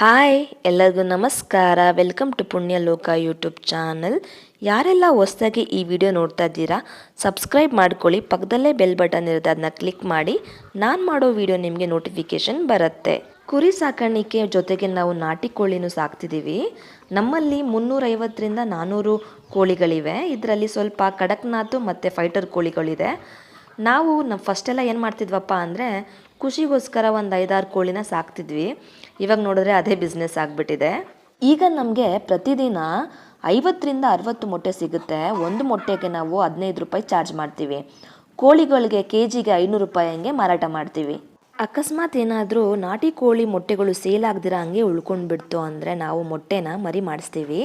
Hi, ಎಲ್ಲರಿಗೂ ನಮಸ್ಕಾರ. Welcome to ಪುಣ್ಯ ಲೋಕ ಯೂಟ್ಯೂಬ್ ಚಾನಲ್ ಯಾರೆಲ್ಲ ಹೊಸದಾಗಿ ಈ ವಿಡಿಯೋ ನೋಡ್ತಾ ಇದ್ದೀರಾ ಸಬ್ಸ್ಕ್ರೈಬ್ ಮಾಡ್ಕೊಳ್ಳಿ. ಪಕ್ಕದಲ್ಲೇ ಬೆಲ್ ಬಟನ್ ಇರುತ್ತೆ ಅದನ್ನ ಕ್ಲಿಕ್ ಮಾಡಿ. ನಾನು ಮಾಡೋ ವಿಡಿಯೋ ನಿಮಗೆ ನೋಟಿಫಿಕೇಷನ್ ಬರುತ್ತೆ. ಕುರಿ ಸಾಕಾಣಿಕೆ ಜೊತೆಗೆ ನಾವು ನಾಟಿ ಕೋಳಿನೂ ಸಾಕ್ತಿದ್ದೀವಿ. ನಮ್ಮಲ್ಲಿ ಮುನ್ನೂರೈವತ್ತರಿಂದ ನಾನ್ನೂರು ಕೋಳಿಗಳಿವೆ. ಇದರಲ್ಲಿ ಸ್ವಲ್ಪ ಕಡಕ್ನಾಥು ಮತ್ತು ಫೈಟರ್ ಕೋಳಿಗಳಿದೆ. ನಾವು ನಮ್ಮ ಫಸ್ಟೆಲ್ಲ ಏನು ಮಾಡ್ತಿದ್ವಪ್ಪ ಅಂದರೆ ಖುಷಿಗೋಸ್ಕರ ಒಂದು ಐದಾರು ಕೋಳಿನ ಸಾಕ್ತಿದ್ವಿ. ಇವಾಗ ನೋಡಿದ್ರೆ ಅದೇ ಬಿಸ್ನೆಸ್ ಆಗಿಬಿಟ್ಟಿದೆ. ಈಗ ನಮಗೆ ಪ್ರತಿದಿನ ಐವತ್ತರಿಂದ ಅರವತ್ತು ಮೊಟ್ಟೆ ಸಿಗುತ್ತೆ. ಒಂದು ಮೊಟ್ಟೆಗೆ ನಾವು ಹದಿನೈದು ರೂಪಾಯಿ ಚಾರ್ಜ್ ಮಾಡ್ತೀವಿ. ಕೋಳಿಗಳಿಗೆ ಕೆ ಜಿಗೆ ಐನೂರು ರೂಪಾಯಿ ಹಂಗೆ ಮಾರಾಟ ಮಾಡ್ತೀವಿ. ಅಕಸ್ಮಾತ್ ಏನಾದರೂ ನಾಟಿ ಕೋಳಿ ಮೊಟ್ಟೆಗಳು ಸೇಲ್ ಆಗದಿರೋ ಹಂಗೆ ಉಳ್ಕೊಂಡು ಬಿಡ್ತು ಅಂದರೆ ನಾವು ಮೊಟ್ಟೆನ ಮರಿ ಮಾಡಿಸ್ತೀವಿ.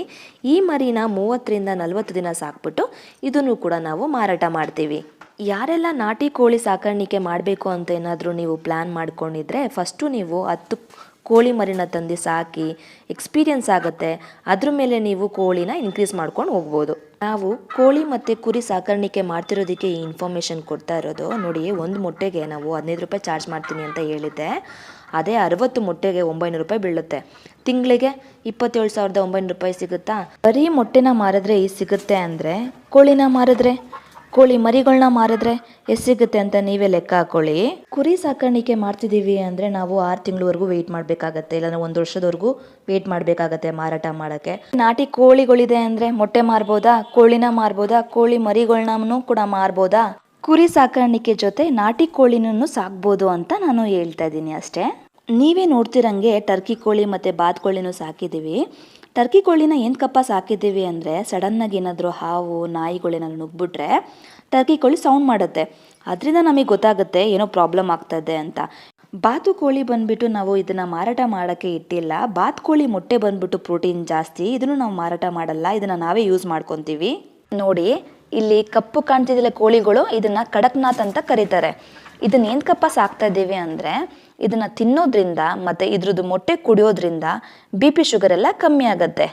ಈ ಮರಿನ ಮೂವತ್ತರಿಂದ ನಲವತ್ತು ದಿನ ಸಾಕ್ಬಿಟ್ಟು ಇದನ್ನು ಕೂಡ ನಾವು ಮಾರಾಟ ಮಾಡ್ತೀವಿ. ಯಾರೆಲ್ಲ ನಾಟಿ ಕೋಳಿ ಸಾಕಾಣಿಕೆ ಮಾಡಬೇಕು ಅಂತ ಏನಾದರೂ ನೀವು ಪ್ಲ್ಯಾನ್ ಮಾಡ್ಕೊಂಡಿದ್ರೆ ಫಸ್ಟು ನೀವು ಹತ್ತು ಕೋಳಿ ಮರಿನ ತಂದು ಸಾಕಿ ಎಕ್ಸ್ಪೀರಿಯನ್ಸ್ ಆಗುತ್ತೆ. ಅದ್ರ ಮೇಲೆ ನೀವು ಕೋಳಿನ ಇನ್ಕ್ರೀಸ್ ಮಾಡ್ಕೊಂಡು ಹೋಗ್ಬೋದು. ನಾವು ಕೋಳಿ ಮತ್ತು ಕುರಿ ಸಾಕಾಣಿಕೆ ಮಾಡ್ತಿರೋದಕ್ಕೆ ಈ ಇನ್ಫಾರ್ಮೇಷನ್ ಕೊಡ್ತಾ ಇರೋದು. ನೋಡಿ, ಒಂದು ಮೊಟ್ಟೆಗೆ ನಾವು ಹದಿನೈದು ರೂಪಾಯಿ ಚಾರ್ಜ್ ಮಾಡ್ತೀನಿ ಅಂತ ಹೇಳಿದ್ದೆ. ಅದೇ ಅರವತ್ತು ಮೊಟ್ಟೆಗೆ ಒಂಬೈನೂರು ರೂಪಾಯಿ ಬೀಳುತ್ತೆ. ತಿಂಗಳಿಗೆ ಇಪ್ಪತ್ತೇಳು ಸಾವಿರದ ಒಂಬೈನೂರು ರೂಪಾಯಿ ಸಿಗುತ್ತಾ? ಬರೀ ಮೊಟ್ಟೆನ ಮಾರಿದ್ರೆ ಈ ಸಿಗುತ್ತೆ ಅಂದರೆ ಕೋಳಿನ ಮಾರಿದ್ರೆ? ಕೋಳಿ ಮರಿಗಳನ್ನ ಮಾರಿದ್ರೆ ಎಷ್ಟು ಸಿಗುತ್ತೆ ಅಂತ ನೀವೇ ಲೆಕ್ಕ ಹಾಕೊಳ್ಳಿ. ಕುರಿ ಸಾಕಾಣಿಕೆ ಮಾಡ್ತಿದ್ದೀವಿ ಅಂದರೆ ನಾವು ಆರು ತಿಂಗಳವರೆಗೂ ವೆಯ್ಟ್ ಮಾಡಬೇಕಾಗತ್ತೆ. ಇಲ್ಲಾಂದ್ರೆ ಒಂದು ವರ್ಷದವರೆಗೂ ವೆಯ್ಟ್ ಮಾಡಬೇಕಾಗತ್ತೆ ಮಾರಾಟ ಮಾಡೋಕ್ಕೆ. ನಾಟಿ ಕೋಳಿಗಳಿದೆ ಅಂದರೆ ಮೊಟ್ಟೆ ಮಾರ್ಬೋದಾ? ಕೋಳಿನ ಮಾರ್ಬೋದಾ? ಕೋಳಿ ಮರಿಗಳನ್ನೂ ಕೂಡ ಮಾರ್ಬೋದಾ? ಕುರಿ ಸಾಕಾಣಿಕೆ ಜೊತೆ ನಾಟಿ ಕೋಳಿನೂ ಸಾಕ್ಬೋದು ಅಂತ ನಾನು ಹೇಳ್ತಾ ಇದ್ದೀನಿ ಅಷ್ಟೇ. ನೀವೇ ನೋಡ್ತಿರಂಗೆ ಟರ್ಕಿ ಕೋಳಿ ಮತ್ತು ಬಾತ್ಕೋಳಿನೂ ಸಾಕಿದ್ದೀವಿ. ಟರ್ಕಿ ಕೋಳಿನ ಕಪ್ಪ ಸಾಕಿದ್ದೀವಿ ಅಂದರೆ ಸಡನ್ನಾಗಿ ಏನಾದರೂ ಹಾವು, ನಾಯಿಗಳೇನಾದ್ರು ನುಗ್ಬಿಟ್ರೆ ಟರ್ಕಿ ಕೋಳಿ ಸೌಂಡ್ ಮಾಡುತ್ತೆ. ಅದರಿಂದ ನಮಗೆ ಗೊತ್ತಾಗುತ್ತೆ ಏನೋ ಪ್ರಾಬ್ಲಮ್ ಆಗ್ತದೆ ಅಂತ. ಬಾತುಕೋಳಿ ಬಂದ್ಬಿಟ್ಟು ನಾವು ಇದನ್ನು ಮಾರಾಟ ಮಾಡೋಕ್ಕೆ ಇಟ್ಟಿಲ್ಲ. ಬಾತುಕೋಳಿ ಮೊಟ್ಟೆ ಬಂದ್ಬಿಟ್ಟು ಪ್ರೋಟೀನ್ ಜಾಸ್ತಿ. ಇದನ್ನು ನಾವು ಮಾರಾಟ ಮಾಡಲ್ಲ. ಇದನ್ನು ನಾವೇ ಯೂಸ್ ಮಾಡ್ಕೊತೀವಿ. ನೋಡಿ, ಇಲ್ಲಿ ಕಪ್ಪು ಕಾಣ್ತಿದ್ದಿಲ್ಲ ಕೋಳಿಗಳು, ಇದನ್ನು ಕಡಕ್ನಾಥ್ ಅಂತ ಕರೀತಾರೆ. ಇದನ್ನ ಏನಕ್ಕಪ್ಪ ಸಾಕ್ತಾ ಇದ್ದೀವಿ ಅಂದರೆ, ಇದನ್ನ ತಿನ್ನೋದ್ರಿಂದ ಮತ್ತು ಇದ್ರದ್ದು ಮೊಟ್ಟೆ ಕುಡಿಯೋದ್ರಿಂದ ಬಿ ಪಿ ಶುಗರ್ ಎಲ್ಲ ಕಮ್ಮಿ ಆಗುತ್ತೆ.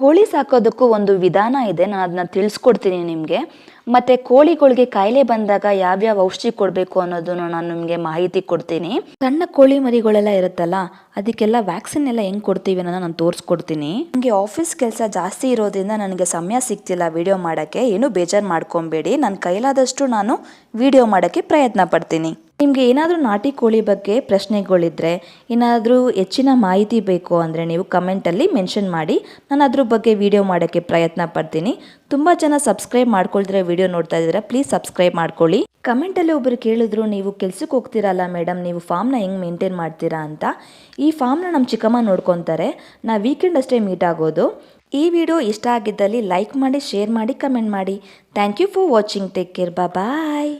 ಕೋಳಿ ಸಾಕೋದಕ್ಕೂ ಒಂದು ವಿಧಾನ ಇದೆ, ನಾನು ಅದನ್ನ ತಿಳಿಸ್ಕೊಡ್ತೀನಿ ನಿಮಗೆ. ಮತ್ತು ಕೋಳಿಗಳಿಗೆ ಕಾಯಿಲೆ ಬಂದಾಗ ಯಾವ್ಯಾವ ಔಷಧಿ ಕೊಡಬೇಕು ಅನ್ನೋದನ್ನು ನಾನು ನಿಮಗೆ ಮಾಹಿತಿ ಕೊಡ್ತೀನಿ. ಸಣ್ಣ ಕೋಳಿ ಮರಿಗಳೆಲ್ಲ ಇರುತ್ತಲ್ಲ, ಅದಕ್ಕೆಲ್ಲ ವ್ಯಾಕ್ಸಿನ್ ಎಲ್ಲ ಹೆಂಗೆ ಕೊಡ್ತೀವಿ ಅನ್ನೋದನ್ನ ನಾನು ತೋರಿಸ್ಕೊಡ್ತೀನಿ. ನನಗೆ ಆಫೀಸ್ ಕೆಲಸ ಜಾಸ್ತಿ ಇರೋದ್ರಿಂದ ನನಗೆ ಸಮಯ ಸಿಗ್ತಿಲ್ಲ ವಿಡಿಯೋ ಮಾಡೋಕ್ಕೆ, ಏನೂ ಬೇಜಾರು ಮಾಡ್ಕೊಬೇಡಿ. ನನ್ನ ಕೈಲಾದಷ್ಟು ನಾನು ವಿಡಿಯೋ ಮಾಡೋಕ್ಕೆ ಪ್ರಯತ್ನ ಪಡ್ತೀನಿ. ನಿಮಗೆ ಏನಾದರೂ ನಾಟಿ ಕೋಳಿ ಬಗ್ಗೆ ಪ್ರಶ್ನೆಗಳಿದ್ದರೆ ಏನಾದರೂ ಹೆಚ್ಚಿನ ಮಾಹಿತಿ ಬೇಕು ಅಂದರೆ ನೀವು ಕಮೆಂಟಲ್ಲಿ ಮೆನ್ಷನ್ ಮಾಡಿ. ನಾನು ಅದ್ರ ಬಗ್ಗೆ ವಿಡಿಯೋ ಮಾಡೋಕ್ಕೆ ಪ್ರಯತ್ನ ಪಡ್ತೀನಿ. ತುಂಬ ಜನ ಸಬ್ಸ್ಕ್ರೈಬ್ ಮಾಡ್ಕೊಳ್ದಿರೋ ವಿಡಿಯೋ ನೋಡ್ತಾ ಇದ್ದೀರಾ ಪ್ಲೀಸ್ ಸಬ್ಸ್ಕ್ರೈಬ್ ಮಾಡ್ಕೊಳ್ಳಿ. ಕಮೆಂಟಲ್ಲಿ ಒಬ್ಬರು ಕೇಳಿದ್ರು, ನೀವು ಕೆಲ್ಸಕ್ಕೆ ಹೋಗ್ತೀರಲ್ಲ ಮೇಡಮ್ ನೀವು ಫಾರ್ಮ್ನ ಹೆಂಗೆ ಮೇಂಟೈನ್ ಮಾಡ್ತೀರಾ ಅಂತ? ಈ ಫಾರ್ಮ್ನ ನಮ್ಮ ಚಿಕ್ಕಮ್ಮ ನೋಡ್ಕೊತಾರೆ. ನಾ ವೀಕೆಂಡ್ ಅಷ್ಟೇ ಮೀಟ್ ಆಗೋದು. ಈ ವಿಡಿಯೋ ಇಷ್ಟ ಆಗಿದ್ದಲ್ಲಿ ಲೈಕ್ ಮಾಡಿ ಶೇರ್ ಮಾಡಿ ಕಮೆಂಟ್ ಮಾಡಿ. Thank you for watching take care bye